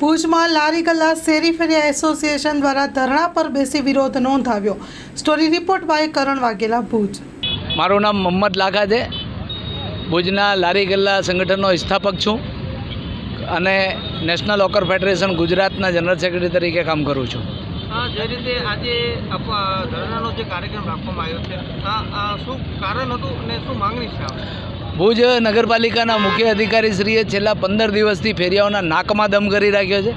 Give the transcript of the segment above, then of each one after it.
ભુજમાં લારી ગલ્લા શેરી ફેરિયા એસોસિએશન દ્વારા ધરણા પર બેસી વિરોધ નોંધાવ્યો. Story report by Karan Vaghela Bhuj. મારું નામ મોહમ્મદ લાખા છે ભુજના લારી ગલ્લા સંગઠનનો સ્થાપક છું અને નેશનલ ઓકર ફેડરેશન ગુજરાતના જનરલ સેક્રેટરી તરીકે કામ કરું છું. હા જે રીતે આજે ધરણાનો જે કાર્યક્રમ રાખવામાં આવ્યો છે શું કારણ હતું અને શું માંગણી છે? ભુજ નગરપાલિકાના મુખ્ય અધિકારીશ્રીએ છેલ્લા પંદર દિવસથી ફેરિયાઓના નાકમાં દમ કરી રાખ્યો છે.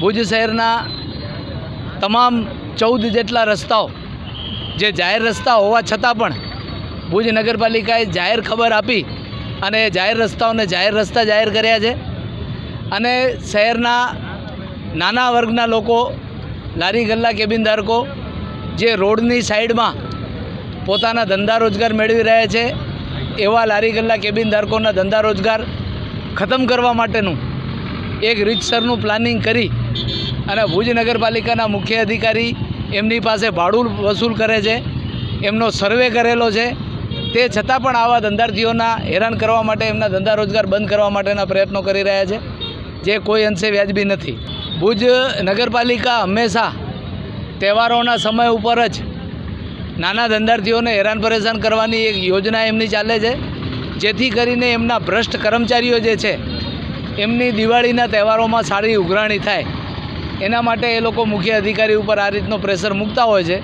ભુજ શહેરના તમામ ચૌદ જેટલા રસ્તાઓ જે જાહેર રસ્તા હોવા છતાં પણ ભુજ નગરપાલિકાએ જાહેર ખબર આપી અને જાહેર રસ્તાઓને જાહેર રસ્તા જાહેર કર્યા છે. અને શહેરના નાના વર્ગના લોકો, લારી ગલ્લા કેબિન ધારકો જે રોડની સાઈડમાં પોતાના ધંધા રોજગાર મેળવી રહ્યા છે એવા લારી ગલ્લા કેબિન ધારકોના ધંધા રોજગાર ખતમ કરવા માટેનું એક રીતસરનું પ્લાનિંગ કરી અને ભુજ નગરપાલિકાના મુખ્ય અધિકારી એમની પાસે ભાડું વસૂલ કરે છે, એમનો સર્વે કરેલો છે. તે છતાં પણ આવા ધંધાર્થીઓના હેરાન કરવા માટે એમના ધંધા રોજગાર બંધ કરવા માટેના પ્રયત્નો કરી રહ્યા છે, જે કોઈ અંશે વ્યાજબી નથી. ભુજ નગરપાલિકા હંમેશા તહેવારોના સમય ઉપર જ નાના ધંધાર્થીઓને હેરાન પરેશાન કરવાની એક યોજના એમની ચાલે છે, જેથી કરીને એમના ભ્રષ્ટ કર્મચારીઓ જે છે, એમની દિવાળીના તહેવારોમાં સારી ઉઘરાણી થાય. એના માટે એ લોકો મુખ્ય અધિકારી ઉપર આ રીતનો પ્રેશર મૂકતા હોય છે,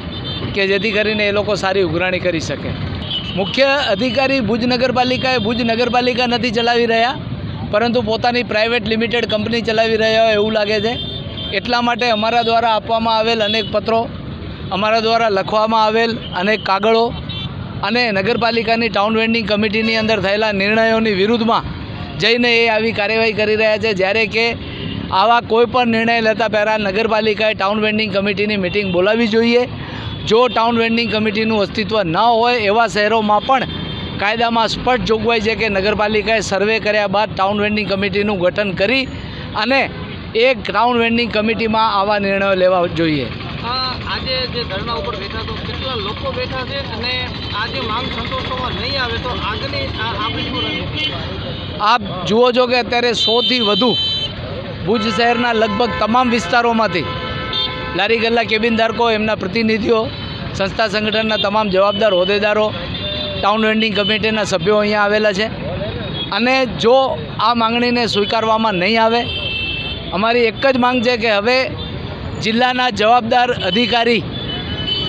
કે જેથી કરીને એ લોકો સારી ઉઘરાણી કરી શકે. મુખ્ય અધિકારી ભુજ નગરપાલિકાએ ભુજ નગરપાલિકા નથી ચલાવી રહ્યા, પરંતુ પોતાની પ્રાઇવેટ લિમિટેડ કંપની ચલાવી રહ્યા હોય એવું લાગે છે. એટલા માટે અમારા દ્વારા આપવામાં આવેલ અનેક પત્રો અમારા દ્વારા લખવામાં આવેલ અનેક કાગળો અને નગરપાલિકાની ટાઉન વેન્ડિંગ કમિટીની અંદર થયેલા નિર્ણયોની વિરુદ્ધમાં જઈને એ આવી કાર્યવાહી કરી રહ્યા છે. જ્યારે કે આવા કોઈપણ નિર્ણય લેતા પહેલાં નગરપાલિકાએ ટાઉન વેન્ડિંગ કમિટીની મિટિંગ બોલાવવી જોઈએ. જો ટાઉન વેન્ડિંગ કમિટીનું અસ્તિત્વ ન હોય એવા શહેરોમાં પણ કાયદામાં સ્પષ્ટ જોગવાઈ છે કે નગરપાલિકાએ સર્વે કર્યા બાદ ટાઉન વેન્ડિંગ કમિટીનું ગઠન કરી અને એક ટાઉન વેન્ડિંગ કમિટીમાં આવા નિર્ણયો લેવા જોઈએ. આજે જે ધરણા ઉપર બેઠા તો કેટલા લોકો બેઠા છે અને આજે માંગ સંતોષવામાં નહીં આવે તો આગની આપણી આપ જુઓ છો કે અત્યારે સોથી વધુ ભુજ શહેરના લગભગ તમામ વિસ્તારોમાંથી લારી ગલ્લા કેબિન ધારકો, એમના પ્રતિનિધિઓ, સંસ્થા સંગઠનના તમામ જવાબદાર હોદ્દેદારો ટાઉન વેન્ડિંગ કમિટીના સભ્યો અહીંયા આવેલા છે. અને જો આ માંગણીને સ્વીકારવામાં નહીં આવે, અમારી એક જ માંગ છે કે હવે જિલ્લાના જવાબદાર અધિકારી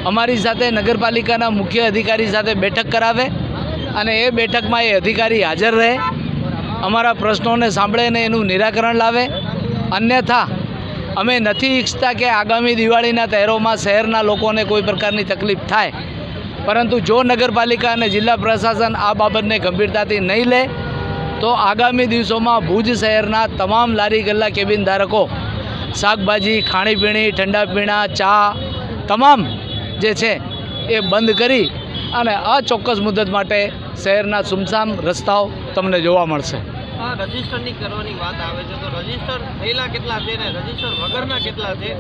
અમારી સાથે નગરપાલિકાના મુખ્ય અધિકારી સાથે બેઠક કરાવે અને એ બેઠકમાં એ અધિકારી હાજર રહે, અમારા પ્રશ્નોને સાંભળે અને એનું નિરાકરણ લાવે. અન્યથા, અમે નથી ઈચ્છતા કે આગામી દિવાળીના તહેરોમાં શહેરના લોકોને કોઈ પ્રકારની તકલીફ થાય. પરંતુ જો નગરપાલિકા અને જિલ્લા પ્રશાસન આ બાબતને ગંભીરતાથી નહીં લે, તો આગામી દિવસોમાં ભુજ શહેરના તમામ લારી ગલ્લા કેબિન ધારકો શાકભાજી ખાણીપીણી ઠંડા પીણા ચા તમામ જે છે એ બંધ કરી અને અચોક્કસ મુદત માટે શહેરના સુમસામ રસ્તાઓ તમને જોવા મળશે. કરવાની વાત આવે છે તો રજિસ્ટર થયેલા કેટલા છે ને રજિસ્ટર વગરના કેટલા છે?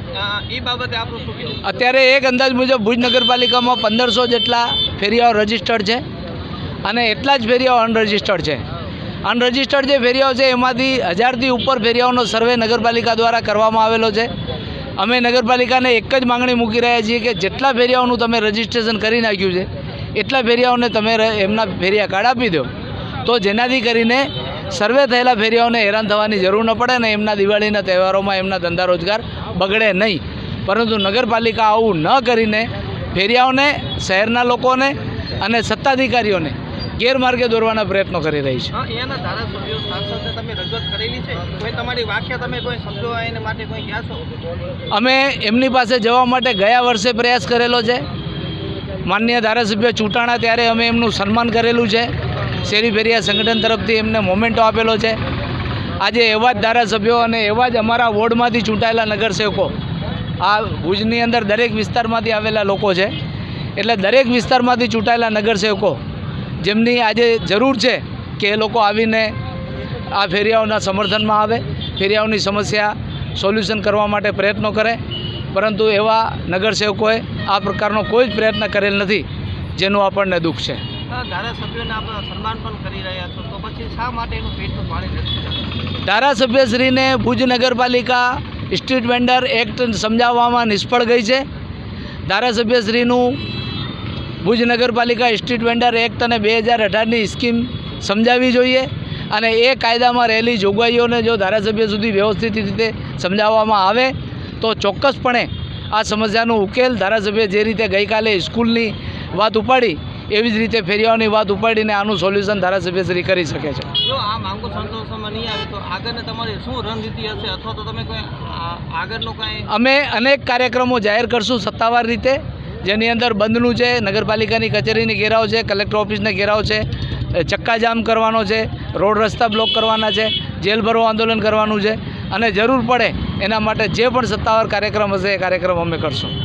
એ બાબતે આપણું શું કહેવું અત્યારે એક અંદાજ મુજબ ભુજ નગરપાલિકામાં પંદરસો જેટલા ફેરિયાઓ રજિસ્ટર્ડ છે અને એટલા જ ફેરિયાઓ અનરજીસ્ટર્ડ છે. અનરજિસ્ટર્ડ જે ફેરિયાઓ છે, એમાંથી હજારથી ઉપર ફેરિયાઓનો સર્વે નગરપાલિકા દ્વારા કરવામાં આવેલો છે. અમે નગરપાલિકાને એક જ માંગણી મૂકી રહ્યા છીએ કે જેટલા ફેરિયાઓનું તમે રજિસ્ટ્રેશન કરી નાખ્યું છે, એટલા ફેરિયાઓને તમે એમના ફેરિયા કાર્ડ આપી દો. તો જેનાથી કરીને સર્વે થયેલા ફેરિયાઓને હેરાન થવાની જરૂર ન પડે ને એમના દિવાળીના તહેવારોમાં એમના ધંધા રોજગાર બગડે નહીં. પરંતુ નગરપાલિકા આવું ન કરીને ફેરિયાઓને, શહેરના લોકોને અને સત્તાધિકારીઓને ગેરમાર્ગે દોરવાના પ્રયત્નો કરી રહી છે. અહીંયાના ધારાસભ્યો સાંસદને તમે રજૂઆત કરેલી છે. કોઈ તમારી વાખ્યા તમે કોઈ સમજો એને માટે કોઈ ગયા છો? અમે એમની પાસે જવા માટે ગયા વર્ષે પ્રયાસ કરેલો છે. માનનીય ધારાસભ્ય ચૂંટાણા ત્યારે અમે એમનું સન્માન કરેલું છે. શેરી ફેરિયા સંગઠન તરફથી એમને મોમેન્ટો આપેલો છે. આજે એવા જ ધારાસભ્યો અને એવા જ અમારા વોર્ડમાંથી ચૂંટાયેલા નગરસેવકો આ ભુજની અંદર દરેક વિસ્તારમાંથી આવેલા લોકો છે. એટલે દરેક વિસ્તારમાંથી ચૂંટાયેલા નગરસેવકો જેમની આજે જરૂર છે કે એ લોકો આવીને આ ફેરિયાઓના સમર્થનમાં આવે ફેરિયાઓની સમસ્યા સોલ્યુશન કરવા માટે પ્રયત્નો કરે. પરંતુ એવા નગરસેવકોએ આ પ્રકારનો કોઈ જ પ્રયત્ન કરેલ નથી જેનું આપણને દુઃખ છે. ધારાસભ્યશ્રીને ભુજ નગરપાલિકા સ્ટ્રીટ વેન્ડર એક્ટ સમજાવવામાં નિષ્ફળ ગઈ છે. ધારાસભ્યશ્રીનું ભુજ નગરપાલિકા સ્ટ્રીટ વેન્ડર એક્ટ અને બે હજાર અઢારની સ્કીમ સમજાવવી જોઈએ અને એ કાયદામાં રહેલી જોગવાઈઓને જો ધારાસભ્ય સુધી વ્યવસ્થિત રીતે સમજાવવામાં આવે તો ચોક્કસપણે આ સમસ્યાનો ઉકેલ ધારાસભ્ય જે રીતે ગઈકાલે સ્કૂલની વાત ઉપાડી એવી જ રીતે ફેરિયાઓની વાત ઉપાડીને આનું સોલ્યુશન ધારાસભ્યશ્રી કરી શકે છે. જો આ માંગો સંતોષવામાં નહીં આવે તો આગળને તમારી શું રણનીતિ હશે અથવા તો તમે કોઈ આગળનો આગળનું કાંઈ અમે અનેક કાર્યક્રમો જાહેર કરશું સત્તાવાર રીતે. જેની અંદર બંધનું છે, નગરપાલિકાની કચેરીની ઘેરાવ છે, કલેક્ટર ઓફિસને ઘેરાવ છે ચક્કાજામ કરવાનો છે, રોડ રસ્તા બ્લોક કરવાના છે જેલ ભરવા આંદોલન કરવાનું છે અને જરૂર પડે એના માટે જે પણ સત્તાવાર કાર્યક્રમ હશે એ કાર્યક્રમ અમે કરશું.